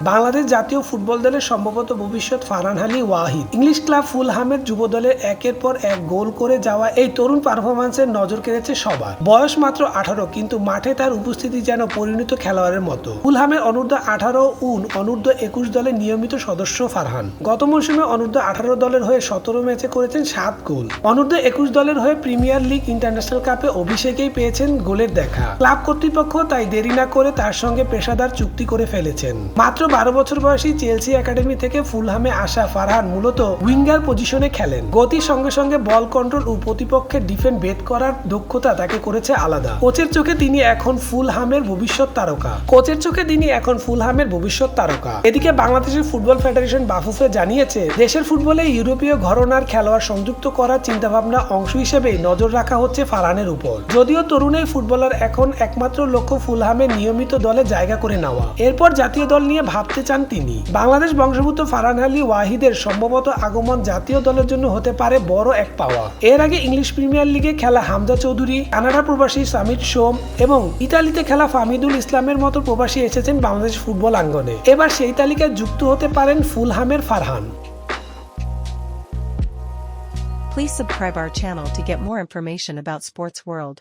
বাংলাদেশ জাতীয় ফুটবল দলের সম্ভবত ভবিষ্যৎ ফারহান আলী ওয়াহিদ। ইংলিশ ক্লাব ফুলহামের যুব দলের একের পর এক গোল করে যাওয়া এই তরুণ পারফরম্যান্সের নজর কেড়েছে সবার। বয়স মাত্র আঠারো, কিন্তু মাঠে তার উপস্থিতি যেন পরিণত খেলোয়াড়ের মতো। ফুলহামের অনূর্ধ্ব আঠারো উন অনূর্ধ্ব একুশ দলের নিয়মিত সদস্য ফারহান। গত মৌসুমে অনূর্ধ্ব আঠারো দলের হয়ে সতেরো ম্যাচে করেছেন সাত গোল। অনূর্ধ্ব একুশ দলের হয়ে প্রিমিয়ার লিগ ইন্টারন্যাশনাল কাপে অভিষেকেই পেয়েছেন গোলের দেখা। ক্লাব কর্তৃপক্ষ তাই দেরি না করে তার সঙ্গে পেশাদার চুক্তি করে ফেলেছেন। মাত্র বারো বছর বয়সী চেলসি একাডেমি থেকে ফুলহামে আসা ফারহান মূলত উইঙ্গার পজিশনে খেলেন। গতির সঙ্গে সঙ্গে বল কন্ট্রোল ও প্রতিপক্ষের ডিফেন্স বেদ করার দক্ষতা তাকে করেছে আলাদা। কোচের চোখে তিনি এখন ফুলহামের ভবিষ্যৎ তারকা। কোচের চোখে তিনি এখন ফুলহামের ভবিষ্যৎ তারকা। এদিকে বাংলাদেশের ফুটবল ফেডারেশন বাফুফে জানিয়েছে, দেশের ফুটবলে ইউরোপীয় ঘরনার খেলোয়াড় সংযুক্ত করার চিন্তাভাবনা অংশ হিসেবে নজর রাখা হচ্ছে ফারহানের উপর। যদিও তরুণ এই ফুটবলার এখন একমাত্র লক্ষ্য ফুলহামের নিয়মিত দলে জায়গা করে নেওয়া। এরপর জাতীয় দল নিয়ে ভাবতে চান তিনি। বাংলাদেশ বংশভূত ফারহান আলী ওয়াহিদের সম্ভবত আগমন জাতীয় দলের জন্য হতে পারে বড় এক পাওয়া। এর আগে ইংলিশ প্রিমিয়ার লিগে খেলা হামজা চৌধুরী, কানাডা প্রবাসী সামিদ সোম এবং ইতালিতে খেলা ফামিদুল ইসলামের মতো প্রবাসী এসেছেন বাংলাদেশ ফুটবল আঙ্গনে। এবার সেই তালিকায় যুক্ত হতে পারেন ফুলহামের Farhan. Please subscribe our channel to get more information about Sports World.